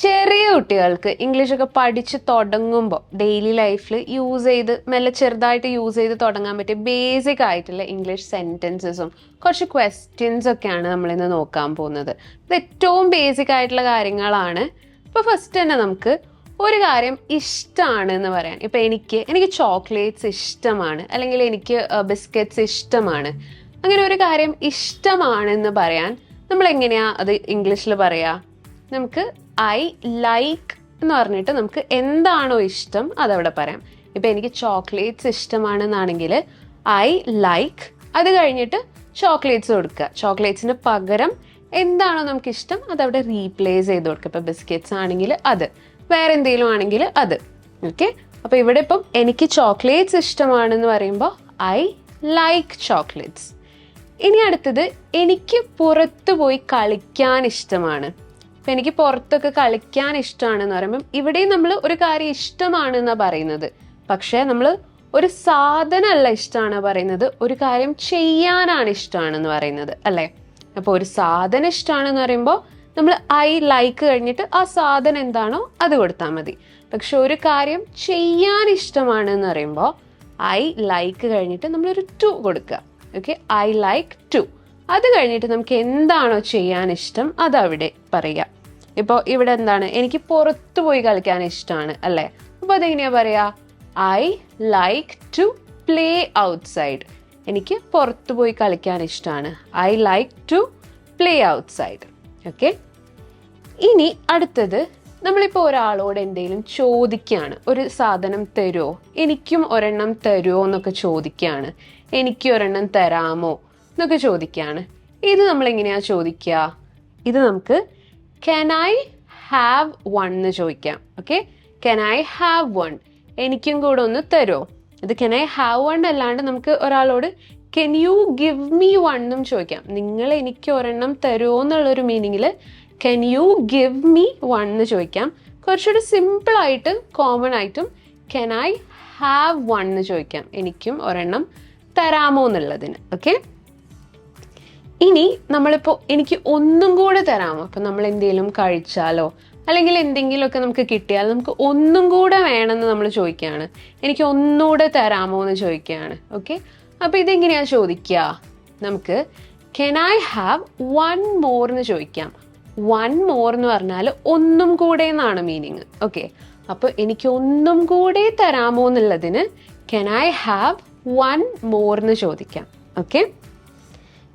ചെറിയ കുട്ടികൾക്ക് ഇംഗ്ലീഷൊക്കെ പഠിച്ച് തുടങ്ങുമ്പോൾ ഡെയിലി ലൈഫിൽ യൂസ് ചെയ്ത് മെല്ലെ ചെറുതായിട്ട് യൂസ് ചെയ്ത് തുടങ്ങാൻ പറ്റിയ ബേസിക് ആയിട്ടുള്ള ഇംഗ്ലീഷ് സെന്റൻസസും കുറച്ച് ക്വസ്റ്റ്യൻസ് ഒക്കെയാണ് നമ്മളിന്ന് നോക്കാൻ പോകുന്നത്. ഇത് ഏറ്റവും ബേസിക് ആയിട്ടുള്ള കാര്യങ്ങളാണ്. ഇപ്പോൾ ഫസ്റ്റ് തന്നെ നമുക്ക് ഒരു കാര്യം ഇഷ്ടമാണ് എന്ന് പറയാൻ ഇപ്പം എനിക്ക് എനിക്ക് ചോക്ലേറ്റ്സ് ഇഷ്ടമാണ്. അല്ലെങ്കിൽ എനിക്ക് ബിസ്ക്കറ്റ്സ് ഇഷ്ടമാണ്. അങ്ങനെ ഒരു കാര്യം ഇഷ്ടമാണെന്ന് പറയാൻ നമ്മൾ എങ്ങനെയാ അത് ഇംഗ്ലീഷിൽ പറയാ? നമുക്ക് ഐ ലൈക്ക് എന്ന് പറഞ്ഞിട്ട് നമുക്ക് എന്താണോ ഇഷ്ടം അതവിടെ പറയാം. ഇപ്പം എനിക്ക് ചോക്ലേറ്റ്സ് ഇഷ്ടമാണെന്നാണെങ്കിൽ ഐ ലൈക്ക് അത് കഴിഞ്ഞിട്ട് ചോക്ലേറ്റ്സ് കൊടുക്കുക. ചോക്ലേറ്റ്സിന് പകരം എന്താണോ നമുക്ക് ഇഷ്ടം അതവിടെ റീപ്ലേസ് ചെയ്ത് കൊടുക്കുക. ഇപ്പം ബിസ്ക്കറ്റ്സ് ആണെങ്കിൽ അത്. വേറെ എന്തെങ്കിലും ആണെങ്കിൽ അത്. ഓക്കെ? അപ്പോൾ ഇവിടെ ഇപ്പം എനിക്ക് ചോക്ലേറ്റ്സ് ഇഷ്ടമാണെന്ന് പറയുമ്പോൾ ഐ ലൈക്ക് ചോക്ലേറ്റ്സ്. ഇനി അടുത്തത് എനിക്ക് പുറത്ത് പോയി കളിക്കാൻ ഇഷ്ടമാണ്. ഇപ്പം എനിക്ക് പുറത്തൊക്കെ കളിക്കാൻ ഇഷ്ടമാണെന്ന് പറയുമ്പം ഇവിടെയും നമ്മൾ ഒരു കാര്യം ഇഷ്ടമാണെന്നാണ് പറയുന്നത്. പക്ഷേ നമ്മൾ ഒരു സാധനമല്ല ഇഷ്ടമാണ് പറയുന്നത്. ഒരു കാര്യം ചെയ്യാനാണ് ഇഷ്ടമാണെന്ന് പറയുന്നത് അല്ലേ? അപ്പോൾ ഒരു സാധനം ഇഷ്ടമാണെന്ന് പറയുമ്പോൾ നമ്മൾ ഐ ലൈക്ക് കഴിഞ്ഞിട്ട് ആ സാധനം എന്താണോ അത് കൊടുത്താൽ മതി. പക്ഷെ ഒരു കാര്യം ചെയ്യാൻ ഇഷ്ടമാണെന്ന് പറയുമ്പോൾ ഐ ലൈക്ക് കഴിഞ്ഞിട്ട് നമ്മളൊരു ടു കൊടുക്കുക. ഓക്കെ? I like to. അത് കഴിഞ്ഞിട്ട് നമുക്ക് എന്താണോ ചെയ്യാൻ ഇഷ്ടം അതവിടെ പറയുക ഇപ്പോൾ ഇവിടെ എന്താണ്? എനിക്ക് പുറത്തു പോയി കളിക്കാൻ ഇഷ്ടമാണ് അല്ലേ? അപ്പോൾ അതെങ്ങനെയാ പറയാ? I like to play outside എനിക്ക് പുറത്തു പോയി കളിക്കാൻ ഇഷ്ടമാണ് I like to play outside okay ഇനി അടുത്തത് നമ്മളിപ്പോൾ ഒരാളോട് എന്തെങ്കിലും ചോദിക്കുകയാണ് ഒരു സാധനം തരുമോ എനിക്കും ഒരെണ്ണം തരുമോ എന്നൊക്കെ ചോദിക്കുകയാണ് എനിക്ക് ഒരെണ്ണം തരാമോ? എന്നൊക്കെ ചോദിക്കുകയാണ്. ഇത് നമ്മൾ എങ്ങനെയാ ചോദിക്കുക? ഇത് നമുക്ക് കെൻ ഐ ഹാവ് വൺ എന്ന് ചോദിക്കാം. Okay can I have one എനിക്കും കൂടെ ഒന്ന് തരുമോ ഇത് കെൻ ഐ ഹാവ് വൺ അല്ലാണ്ട് നമുക്ക് ഒരാളോട് can you give me one എന്നും ചോദിക്കാം. നിങ്ങൾ എനിക്ക് ഒരെണ്ണം തരുമോ എന്നുള്ളൊരു മീനിങ്ങിൽ can you give me one എന്ന് ചോദിക്കാം. കുറച്ചുകൂടി സിമ്പിൾ ആയിട്ട് കോമൺ ആയിട്ടും കെൻ ഐ ഹാവ് വൺ എന്ന് ചോദിക്കാം. എനിക്കും ഒരെണ്ണം തരാമോ എന്നുള്ളതിന്. ഓക്കെ ഇനി നമ്മളിപ്പോൾ എനിക്ക് ഒന്നും കൂടെ തരാമോ? അപ്പം നമ്മൾ എന്തെങ്കിലും കഴിച്ചാലോ? അല്ലെങ്കിൽ എന്തെങ്കിലുമൊക്കെ നമുക്ക് കിട്ടിയാൽ നമുക്ക് ഒന്നും കൂടെ വേണമെന്ന് നമ്മൾ ചോദിക്കുകയാണ്. എനിക്ക് ഒന്നുകൂടെ തരാമോ എന്ന് ചോദിക്കുകയാണ്. ഓക്കെ അപ്പോൾ ഇതെങ്ങനെയാണ് ചോദിക്കുക? നമുക്ക് can I have one more എന്ന് ചോദിക്കാം. വൺ മോർ എന്ന് പറഞ്ഞാൽ ഒന്നും കൂടെ എന്നാണ് മീനിങ് ഓക്കെ അപ്പോൾ എനിക്ക് ഒന്നും കൂടെ തരാമോ എന്നുള്ളതിന് can I have one more എന്ന് ചോദിക്കാം. ഓക്കെ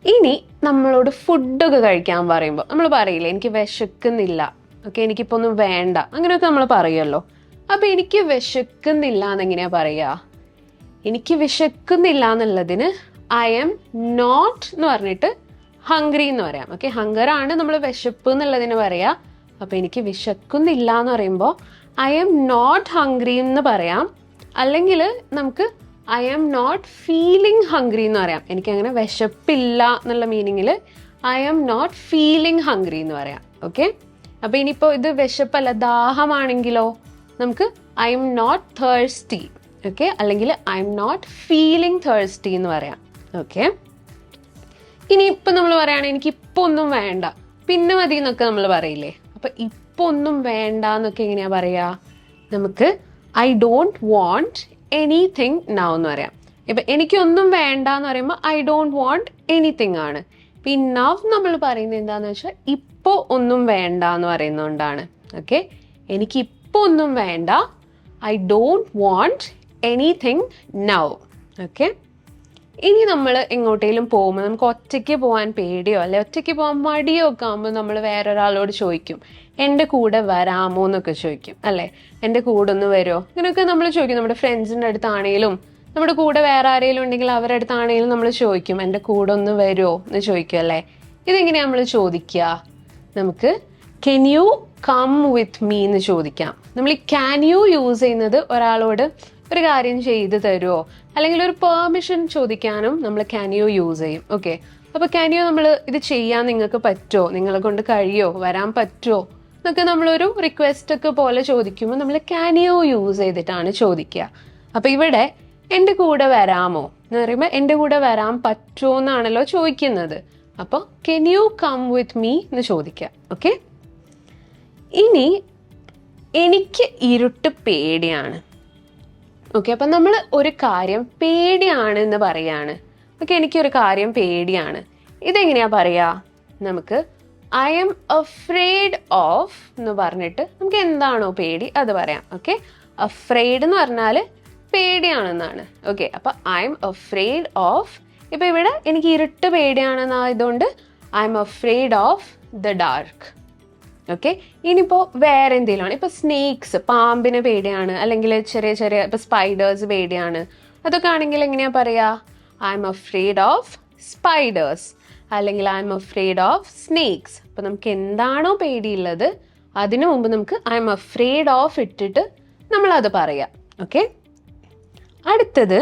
ഇനി നമ്മളോട് ഫുഡൊക്കെ കഴിക്കാൻ പറയുമ്പോൾ നമ്മൾ പറയില്ലേ എനിക്ക് വിശക്കുന്നില്ല. ഓക്കെ എനിക്കിപ്പോൾ ഒന്നും വേണ്ട. അങ്ങനെയൊക്കെ നമ്മൾ പറയുമല്ലോ അപ്പോൾ എനിക്ക് വിശക്കുന്നില്ല എന്നെങ്ങനെയാ പറയുക എനിക്ക് വിശക്കുന്നില്ല എന്നുള്ളതിന് ഐ എം നോട്ട് എന്ന് പറഞ്ഞിട്ട് ഹംഗ്രി എന്ന് പറയാം. ഓക്കെ ഹങ്കറാണ് നമ്മൾ വിശപ്പ് എന്നുള്ളതിന് പറയാ. അപ്പോൾ എനിക്ക് വിശക്കുന്നില്ല എന്ന് പറയുമ്പോൾ ഐ എം നോട്ട് ഹംഗ്രി എന്ന് പറയാം. അല്ലെങ്കിൽ നമുക്ക് I am not feeling hungry എന്ന് പറയാം. എനിക്ക് അങ്ങനെ വിശപ്പില്ല എന്നുള്ള മീനിങ്ങിൽ I am not feeling hungry എന്ന് പറയാം. ഓക്കെ അപ്പോൾ ഇനിയിപ്പോൾ ഇത് വിശപ്പല്ല ദാഹമാണെങ്കിലോ നമുക്ക് I am not thirsty okay അല്ലെങ്കിൽ I am not feeling thirsty എന്ന് പറയാം. ഓക്കെ ഇനി ഇപ്പം നമ്മൾ പറയുകയാണെങ്കിൽ എനിക്ക് ഇപ്പോൾ ഒന്നും വേണ്ട. പിന്നെ മതി എന്നൊക്കെ നമ്മൾ പറയില്ലേ? അപ്പം ഇപ്പോൾ ഒന്നും വേണ്ട എന്നൊക്കെ എങ്ങനെയാ പറയുക നമുക്ക് I don't want anything now എന്ന് പറയാം. ഇപ്പം എനിക്കൊന്നും വേണ്ട എന്ന് പറയുമ്പോൾ ഐ ഡോണ്ട് വാണ്ട് എനിത്തിങ് ആണ്. ഇപ്പം ഈ നവ് നമ്മൾ പറയുന്നത് എന്താണെന്ന് വെച്ചാൽ ഇപ്പോൾ ഒന്നും വേണ്ട എന്ന് പറയുന്നതുകൊണ്ടാണ് ഓക്കെ എനിക്ക് ഇപ്പോൾ ഒന്നും വേണ്ട. I don't want anything now okay ഇനി നമ്മൾ എങ്ങോട്ടേലും പോകുമ്പോൾ നമുക്ക് ഒറ്റയ്ക്ക് പോകാൻ പേടിയോ? അല്ലെ ഒറ്റയ്ക്ക് പോകാൻ മടിയോ ഒക്കെ ആകുമ്പോൾ നമ്മൾ വേറൊരാളോട് ചോദിക്കും എന്റെ കൂടെ വരാമോ? എന്നൊക്കെ ചോദിക്കും അല്ലേ? എന്റെ കൂടെ ഒന്ന് വരുമോ ഇങ്ങനെയൊക്കെ നമ്മൾ ചോദിക്കും. നമ്മുടെ ഫ്രണ്ട്സിന്റെ അടുത്താണെങ്കിലും നമ്മുടെ കൂടെ വേറെ ആരെങ്കിലും ഉണ്ടെങ്കിൽ അവരുടെ അടുത്താണെങ്കിലും നമ്മൾ ചോദിക്കും എന്റെ കൂടെ ഒന്ന് വരുമോ എന്ന് ചോദിക്കും അല്ലേ? ഇതെങ്ങനെയാണ് നമ്മൾ ചോദിക്കുക നമുക്ക് can you come with me എന്ന് ചോദിക്കാം. നമ്മൾ ഈ ക്യാൻ യു യൂസ് ചെയ്യുന്നത് ഒരാളോട് ഒരു കാര്യം ചെയ്തു തരുമോ അല്ലെങ്കിൽ ഒരു പെർമിഷൻ ചോദിക്കാനും നമ്മൾ കാനിയോ യൂസ് ചെയ്യും. ഓക്കെ അപ്പോൾ കാനിയോ നമ്മൾ ഇത് ചെയ്യാൻ നിങ്ങൾക്ക് പറ്റുമോ നിങ്ങളെ കൊണ്ട് കഴിയോ? വരാൻ പറ്റുമോ എന്നൊക്കെ നമ്മളൊരു റിക്വസ്റ്റ് ഒക്കെ പോലെ ചോദിക്കുമ്പോൾ നമ്മൾ കാനിയോ യൂസ് ചെയ്തിട്ടാണ് ചോദിക്കുക. അപ്പോൾ ഇവിടെ എന്റെ കൂടെ വരാമോ? എന്ന് പറയുമ്പോൾ എന്റെ കൂടെ വരാൻ പറ്റുമോ എന്നാണല്ലോ ചോദിക്കുന്നത്. അപ്പോൾ can you come with me എന്ന് ചോദിക്കുക. ഓക്കെ ഇനി എനിക്ക് ഇരുട്ട് പേടിയാണ്. ഓക്കെ അപ്പം നമ്മൾ ഒരു കാര്യം പേടിയാണ് എന്ന് പറയാണ്. ഓക്കെ എനിക്കൊരു കാര്യം പേടിയാണ്. ഇതെങ്ങനെയാ പറയാ? നമുക്ക് ഐ എം അഫ്രേഡ് ഓഫ് എന്ന് പറഞ്ഞിട്ട് നമുക്ക് എന്താണോ പേടി അത് പറയാം. ഓക്കെ അഫ്രേഡ് എന്ന് പറഞ്ഞാൽ പേടിയാണെന്നാണ്. ഓക്കെ അപ്പോൾ ഐ എം അഫ്രേഡ് ഓഫ് ഇപ്പം ഇവിടെ എനിക്ക് ഇരുട്ട് പേടിയാണെന്നായതുകൊണ്ട് I am afraid of the dark okay ഇനിയിപ്പോൾ വേറെ എന്തെങ്കിലും ഇപ്പോൾ സ്നേക്സ് പാമ്പിന് പേടിയാണ്. അല്ലെങ്കിൽ ചെറിയ ചെറിയ ഇപ്പോൾ സ്പൈഡേഴ്സ് പേടിയാണ്. അതൊക്കെ ആണെങ്കിൽ എങ്ങനെയാ പറയാ? I am afraid of spiders അല്ലെങ്കിൽ I am afraid of snakes അപ്പോൾ നമുക്ക് എന്താണോ പേടിയുള്ളത് അതിനു മുമ്പ് നമുക്ക് ഐ എം അഫ്രേഡ് ഓഫ് ഇട്ടിട്ട് നമ്മളത് പറയാം. ഓക്കെ അടുത്തത്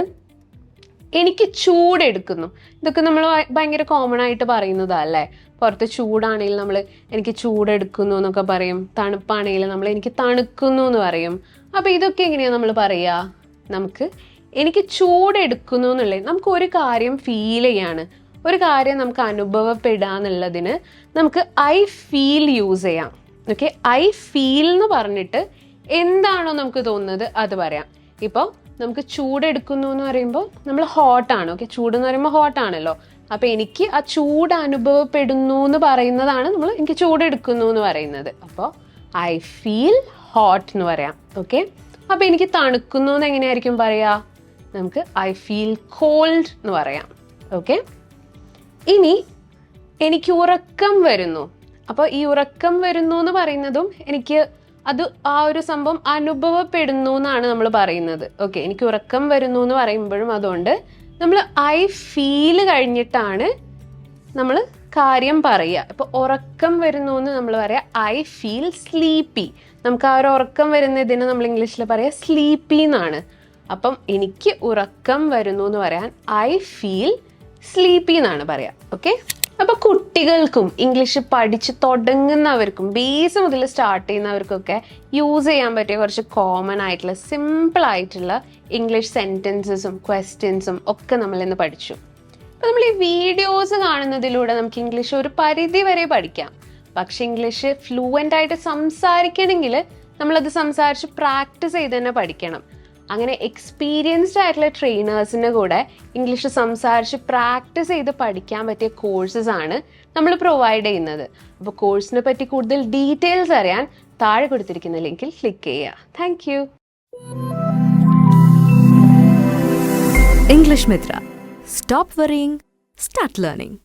എനിക്ക് ചൂടെടുക്കുന്നു. ഇതൊക്കെ നമ്മൾ ഭയങ്കര കോമൺ ആയിട്ട് പറയുന്നതാ അല്ലേ? പുറത്ത് ചൂടാണെങ്കിൽ നമ്മൾ എനിക്ക് ചൂടെടുക്കുന്നു എന്നൊക്കെ പറയും. തണുപ്പാണെങ്കിൽ നമ്മൾ എനിക്ക് തണുക്കുന്നു എന്ന് പറയും. അപ്പോൾ ഇതൊക്കെ എങ്ങനെയാണ് നമ്മൾ പറയുക നമുക്ക് എനിക്ക് ചൂടെടുക്കുന്നു എന്നുള്ളത് നമുക്ക് ഒരു കാര്യം ഫീൽ ചെയ്യാണ്. ഒരു കാര്യം നമുക്ക് അനുഭവപ്പെടുക എന്നുള്ളതിന് നമുക്ക് ഐ ഫീൽ യൂസ് ചെയ്യാം. ഓക്കെ ഐ ഫീൽ എന്ന് പറഞ്ഞിട്ട് എന്താണോ നമുക്ക് തോന്നുന്നത് അത് പറയാം. ഇപ്പോൾ നമുക്ക് ചൂടെടുക്കുന്നു എന്ന് പറയുമ്പോൾ നമ്മൾ ഹോട്ടാണ് ഓക്കെ ചൂട് എന്ന് പറയുമ്പോൾ ഹോട്ടാണല്ലോ അപ്പോൾ എനിക്ക് ആ ചൂട് അനുഭവപ്പെടുന്നു എന്ന് പറയുന്നതാണ് നമ്മൾ എനിക്ക് ചൂടെടുക്കുന്നു എന്ന് പറയുന്നത്. അപ്പോൾ ഐ ഫീൽ ഹോട്ട് എന്ന് പറയാം. ഓക്കെ അപ്പോൾ എനിക്ക് തണുക്കുന്നു എന്ന് എങ്ങനെയായിരിക്കും പറയാ? നമുക്ക് ഐ ഫീൽ കോൾഡ് എന്ന് പറയാം. ഓക്കെ ഇനി എനിക്ക് ഉറക്കം വരുന്നു. അപ്പോൾ ഈ ഉറക്കം വരുന്നു എന്ന് പറയുന്നതും എനിക്ക് അത് ആ ഒരു സംഭവം അനുഭവപ്പെടുന്നു എന്നാണ് നമ്മൾ പറയുന്നത്. ഓക്കെ എനിക്ക് ഉറക്കം വരുന്നു എന്ന് പറയുമ്പോഴും അതുകൊണ്ട് നമ്മൾ ഐ ഫീൽ കഴിഞ്ഞിട്ടാണ് നമ്മൾ കാര്യം പറയുക. ഇപ്പോൾ ഉറക്കം വരുന്നു എന്ന് നമ്മൾ പറയാം ഐ ഫീൽ സ്ലീപ്പി നമുക്ക് ആ ഒരു ഉറക്കം വരുന്ന ഇതിന് നമ്മൾ ഇംഗ്ലീഷിൽ പറയാം സ്ലീപ്പി എന്നാണ്. അപ്പം എനിക്ക് ഉറക്കം വരുന്നു എന്ന് പറയാൻ ഐ ഫീൽ സ്ലീപ്പി എന്നാണ് പറയുക ഓക്കെ അപ്പൊ കുട്ടികൾക്കും ഇംഗ്ലീഷ് പഠിച്ച് തുടങ്ങുന്നവർക്കും ബേസ് മുതൽ സ്റ്റാർട്ട് ചെയ്യുന്നവർക്കൊക്കെ യൂസ് ചെയ്യാൻ പറ്റിയ കുറച്ച് കോമൺ ആയിട്ടുള്ള സിമ്പിൾ ആയിട്ടുള്ള ഇംഗ്ലീഷ് സെന്റൻസസും ക്വസ്റ്റ്യൻസും ഒക്കെ നമ്മൾ ഇന്ന് പഠിച്ചു. അപ്പൊ നമ്മൾ ഈ വീഡിയോസ് കാണുന്നതിലൂടെ നമുക്ക് ഇംഗ്ലീഷ് ഒരു പരിധി വരെ പഠിക്കാം. പക്ഷെ ഇംഗ്ലീഷ് ഫ്ലുവന്റ് ആയിട്ട് സംസാരിക്കണമെങ്കിൽ നമ്മളത് സംസാരിച്ച് പ്രാക്ടീസ് ചെയ്ത് തന്നെ പഠിക്കണം. അങ്ങനെ എക്സ്പീരിയൻസ്ഡ് ആയിട്ടുള്ള ട്രെയിനേഴ്സിന്റെ കൂടെ ഇംഗ്ലീഷ് സംസാരിച്ച് പ്രാക്ടീസ് ചെയ്ത് പഠിക്കാൻ പറ്റിയ കോഴ്സസ് ആണ് നമ്മൾ പ്രൊവൈഡ് ചെയ്യുന്നത്. അപ്പോൾ കോഴ്സിനെ പറ്റി കൂടുതൽ ഡീറ്റെയിൽസ് അറിയാൻ താഴെ കൊടുത്തിരിക്കുന്ന ലിങ്കിൽ ക്ലിക്ക് ചെയ്യുക. Thank you English Mitra stop worrying start learning.